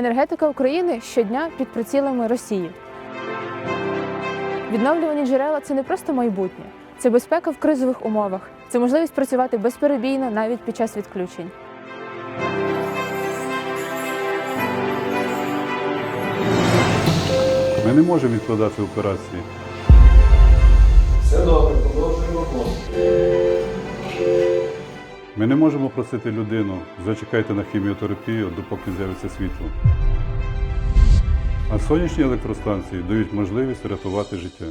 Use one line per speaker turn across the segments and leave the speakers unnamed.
Енергетика України щодня під прицілами Росії. Відновлювані джерела це не просто майбутнє, це безпека в кризових умовах, це можливість працювати безперебійно навіть під час відключень.
Ми не можемо відкладати операції.
Все добре, продовжуємо.
Ми не можемо просити людину, зачекайте на хіміотерапію, допоки з'явиться світло. А сонячні електростанції дають можливість рятувати життя.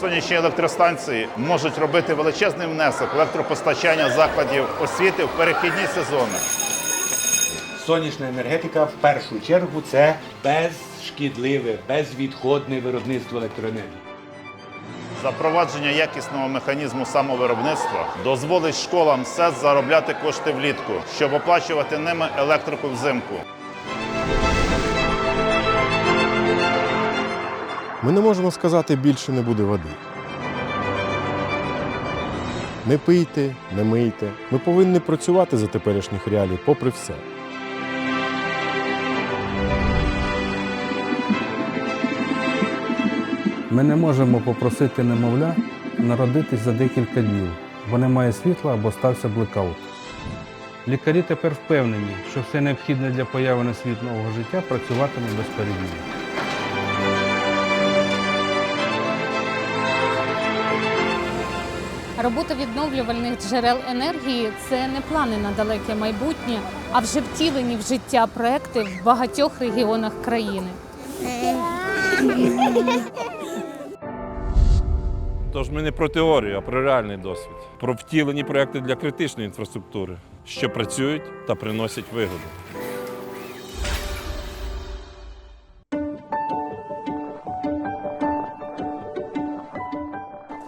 Сонячні електростанції можуть робити величезний внесок електропостачання закладів освіти в перехідні сезони.
Сонячна енергетика в першу чергу це безшкідливе, безвідходне виробництво електроенергії.
Запровадження якісного механізму самовиробництва дозволить школам СЕС заробляти кошти влітку, щоб оплачувати ними електрику взимку.
Ми не можемо сказати, більше не буде води. Не пийте, не мийте. Ми повинні працювати за теперішніх реалій, попри все.
Ми не можемо попросити немовля народитись за декілька днів, бо немає світла або стався блекаут. Лікарі тепер впевнені, що все необхідне для появи на світ нового життя працюватиме безперебійно.
Робота відновлювальних джерел енергії це не плани на далеке майбутнє, а вже втілені в життя проекти в багатьох регіонах країни.
Тож ми не про теорію, а про реальний досвід, про втілені проекти для критичної інфраструктури, що працюють та приносять вигоду.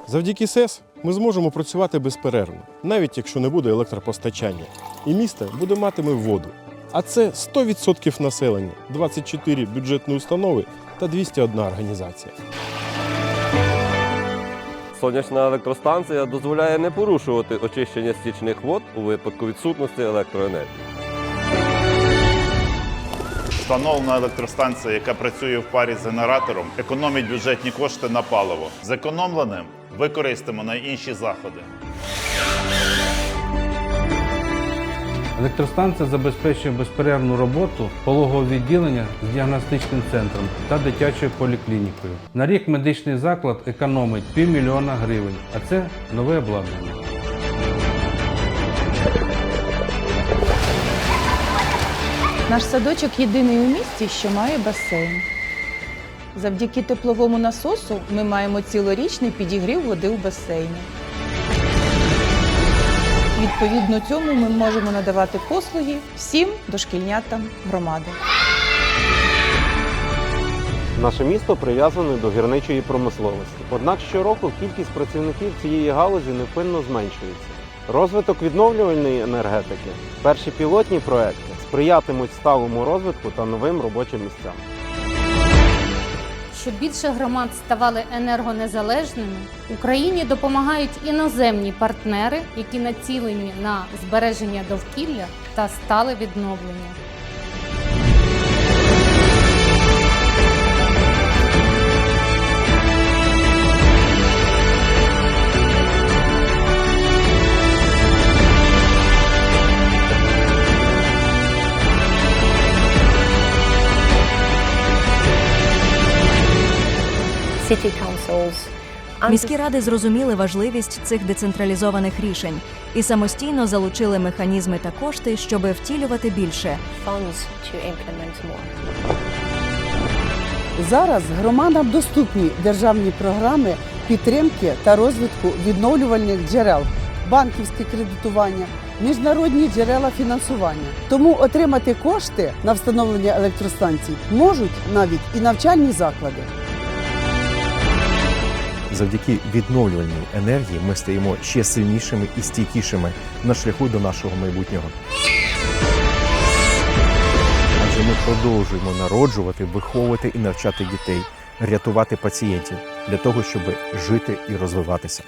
Завдяки СЕС ми зможемо працювати безперервно, навіть якщо не буде електропостачання. І місто буде матиме воду. А це 100% населення, 24 бюджетні установи та 201 організація.
Сонячна електростанція дозволяє не порушувати очищення стічних вод у випадку відсутності електроенергії.
Встановлена електростанція, яка працює в парі з генератором, економить бюджетні кошти на паливо. Зекономленим використаємо на інші заходи.
Електростанція забезпечує безперервну роботу пологового відділення з діагностичним центром та дитячою поліклінікою. На рік медичний заклад економить півмільйона гривень, а це нове обладнання.
Наш садочок єдиний у місті, що має басейн. Завдяки тепловому насосу ми маємо цілорічний підігрів води у басейні. Відповідно цьому ми можемо надавати послуги всім дошкільнятам громади.
Наше місто прив'язане до гірничої промисловості. Однак щороку кількість працівників цієї галузі невпинно зменшується. Розвиток відновлювальної енергетики, перші пілотні проекти сприятимуть сталому розвитку та новим робочим місцям.
Щоб більше громад ставали енергонезалежними, Україні допомагають іноземні партнери, які націлені на збереження довкілля та стале відновлення.
Міські ради зрозуміли важливість цих децентралізованих рішень і самостійно залучили механізми та кошти, щоб втілювати більше.
Зараз громадам доступні державні програми підтримки та розвитку відновлювальних джерел, банківське кредитування, міжнародні джерела фінансування. Тому отримати кошти на встановлення електростанцій можуть навіть і навчальні заклади.
Завдяки відновлювальній енергії ми стаємо ще сильнішими і стійкішими на шляху до нашого майбутнього. Адже ми продовжуємо народжувати, виховувати і навчати дітей, рятувати пацієнтів для того, щоб жити і розвиватися.